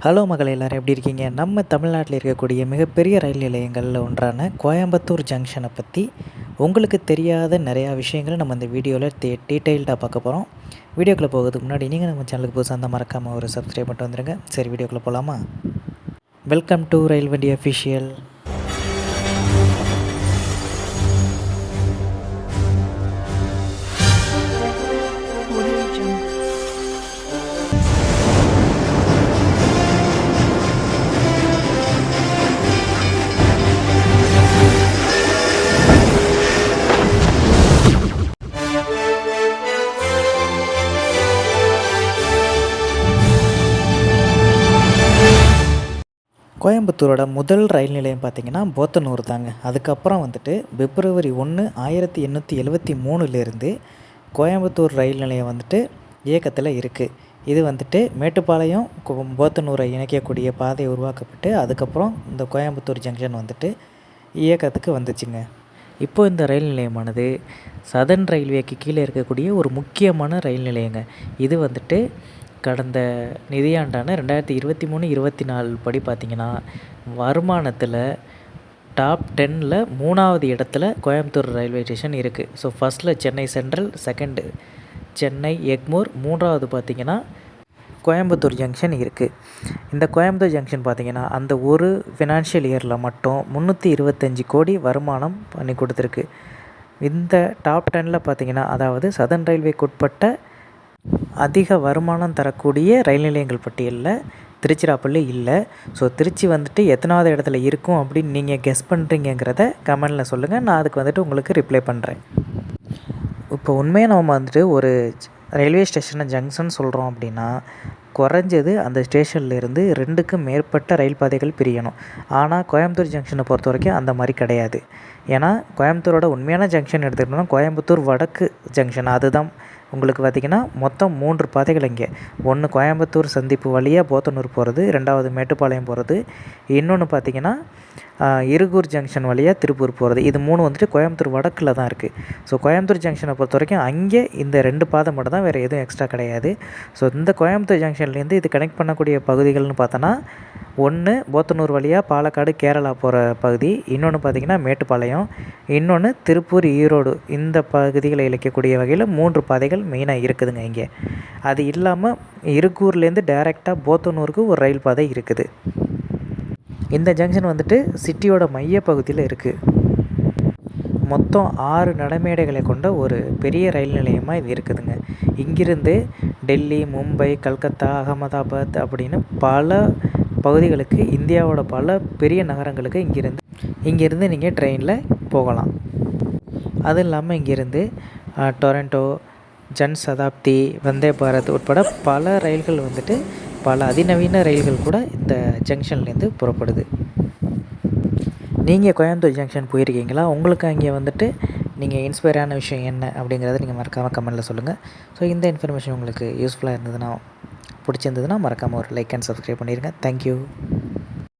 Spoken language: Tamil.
ஹலோ மகள் எல்லோரும் எப்படி இருக்கீங்க? நம்ம தமிழ்நாட்டில் இருக்கக்கூடிய மிகப்பெரிய ரயில் நிலையங்களில் ஒன்றான கோயம்புத்தூர் ஜங்ஷனை பற்றி உங்களுக்கு தெரியாத நிறையா விஷயங்களை நம்ம இந்த வீடியோவில் டீ டீட்டெயில்டாக பார்க்க போகிறோம் வீடியோக்குள்ளே போகிறதுக்கு முன்னாடி நீங்கள் நம்ம சேனலுக்கு புதுசாக இருந்தால் மறக்காமல் ஒரு சப்ஸ்கிரைப் பண்ணிட்டு வந்துடுங்க சரி வீடியோக்குள்ளே போகலாமா வெல்கம் டு ரயில் வண்டி அஃபிஷியல் கோயம்புத்தூரோட முதல் ரயில் நிலையம் பார்த்திங்கன்னா போத்தனூர் தாங்க. அதுக்கப்புறம் வந்துட்டு பிப்ரவரி ஒன்று ஆயிரத்தி எண்ணூற்றி எழுபத்தி மூணுலேருந்து கோயம்புத்தூர் ரயில் நிலையம் வந்துட்டு இயக்கத்தில் இருக்குது இது வந்துட்டு மேட்டுப்பாளையம் போத்தனூரை இணைக்கக்கூடிய பாதை உருவாக்கப்பட்டு அதுக்கப்புறம் இந்த கோயம்புத்தூர் ஜங்ஷன் வந்துட்டு இயக்கத்துக்கு வந்துச்சுங்க. இப்போ இந்த ரயில் நிலையமானது சதர்ன் ரயில்வேக்கு கீழே இருக்கக்கூடிய ஒரு முக்கியமான ரயில் நிலையங்க. இது வந்துட்டு கடந்த நிதியாண்டான ரெண்டாயிரத்தி இருபத்தி மூணு இருபத்தி நாலு படி பார்த்திங்கன்னா வருமானத்தில் டாப் டென்னில் மூணாவது இடத்துல கோயம்புத்தூர் ரயில்வே ஸ்டேஷன் இருக்குது ஸோ ஃபஸ்ட்டில் சென்னை சென்ட்ரல் செகண்டு சென்னை எக்மோர் மூன்றாவது பார்த்திங்கன்னா கோயம்புத்தூர் ஜங்ஷன் இருக்குது இந்த கோயம்புத்தூர் ஜங்ஷன் பார்த்திங்கன்னா அந்த ஒரு ஃபினான்ஷியல் இயரில் மட்டும் முந்நூற்றி இருபத்தஞ்சி கோடி வருமானம் பண்ணி கொடுத்துருக்கு. இந்த டாப் டெனில் பார்த்திங்கன்னா அதாவது சதன் ரயில்வேக்கு உட்பட்ட அதிக வருமானம் தரக்கூடிய ரயில் நிலையங்கள் பட்டியலில். திருச்சிராப்பள்ளி இல்லை. ஸோ திருச்சி வந்துட்டு எத்தனாவது இடத்துல இருக்கும் அப்படின்னு நீங்கள் கெஸ் பண்ணுறீங்கிறத கமெண்டில் சொல்லுங்கள் நான் அதுக்கு வந்துட்டு உங்களுக்கு ரிப்ளை பண்ணுறேன் இப்போ உண்மையாக நம்ம வந்துட்டு ஒரு ரயில்வே ஸ்டேஷனை ஜங்ஷன் சொல்கிறோம் அப்படின்னா குறைஞ்சது அந்த ஸ்டேஷன்லேருந்து ரெண்டுக்கும் மேற்பட்ட ரயில் பாதைகள் பிரியணும். ஆனால் கோயம்புத்தூர் ஜங்ஷனை பொறுத்த வரைக்கும் அந்த மாதிரி கிடையாது. ஏன்னா கோயம்புத்தூரோட உண்மையான ஜங்ஷன் எடுத்துக்கிட்டோம்னா கோயம்புத்தூர் வடக்கு ஜங்ஷன் அதுதான். உங்களுக்கு பார்த்திங்கன்னா மொத்தம் மூன்று பாதைகள் இங்கே. ஒன்று கோயம்புத்தூர் சந்திப்பு வழியாக போத்தனூர் போகிறது ரெண்டாவது மேட்டுப்பாளையம் போகிறது இன்னொன்று பார்த்திங்கன்னா இருகூர் ஜங்ஷன் வழியாக திருப்பூர் போகிறது இது மூணு வந்துட்டு கோயம்புத்தூர் வடக்கில் தான் இருக்குது ஸோ கோயம்புத்தூர் ஜங்ஷனை பொறுத்த வரைக்கும் அங்கே இந்த ரெண்டு பாதை மட்டும் தான் வேறு எதுவும் எக்ஸ்ட்ரா கிடையாது. ஸோ இந்த கோயம்புத்தூர் ஜங்ஷன்லேருந்து இது கனெக்ட் பண்ணக்கூடிய பகுதிகள்னு பார்த்தோன்னா ஒன்று போத்தனூர் வழியாக பாலக்காடு கேரளா போகிற பகுதி. இன்னொன்று பார்த்திங்கன்னா மேட்டுப்பாளையம். இன்னொன்று திருப்பூர் ஈரோடு. இந்த பகுதிகளை இழைக்கக்கூடிய வகையில் மூன்று பாதைகள் மெயினாக இருக்குதுங்க இங்கே. அது இல்லாமல் இருக்கூர்லேருந்து டைரெக்டாக போத்தனூருக்கு ஒரு ரயில் பாதை இருக்குது. இந்த ஜங்ஷன் வந்துட்டு சிட்டியோட மையப்பகுதியில் இருக்குது மொத்தம் ஆறு நடைமேடைகளை கொண்ட ஒரு பெரிய ரயில் நிலையமாக இது இருக்குதுங்க. இங்கிருந்து டெல்லி மும்பை கல்கத்தா அகமதாபாத் அப்படின்னு பல பகுதிகளுக்கு இந்தியாவோட பல பெரிய நகரங்களுக்கு இங்கிருந்து இங்கிருந்து நீங்கள் ட்ரெயினில் போகலாம். அதுவும் இல்லாமல் இங்கேருந்து டொரண்டோ ஜன் சதாப்தி வந்தே பாரத் உட்பட பல ரயில்கள் வந்துட்டு பல அதிநவீன ரயில்கள் கூட இந்த ஜங்ஷன்லேருந்து புறப்படுது. நீங்கள் கோயம்புத்தூர் ஜங்ஷன் போயிருக்கீங்களா? உங்களுக்கு அங்கே வந்துட்டு நீங்கள் இன்ஸ்பயரான விஷயம் என்ன அப்படிங்கிறத நீங்கள் மறக்காமல் கமெண்ட்டில் சொல்லுங்கள் ஸோ இந்த இன்ஃபர்மேஷன் உங்களுக்கு யூஸ்ஃபுல்லாக இருந்ததுன்னா பிடிச்சிருந்ததுன்னா மறக்காமல் ஒரு லைக் அண்ட் சப்ஸ்கிரைப் பண்ணிடுங்க தேங்க்யூ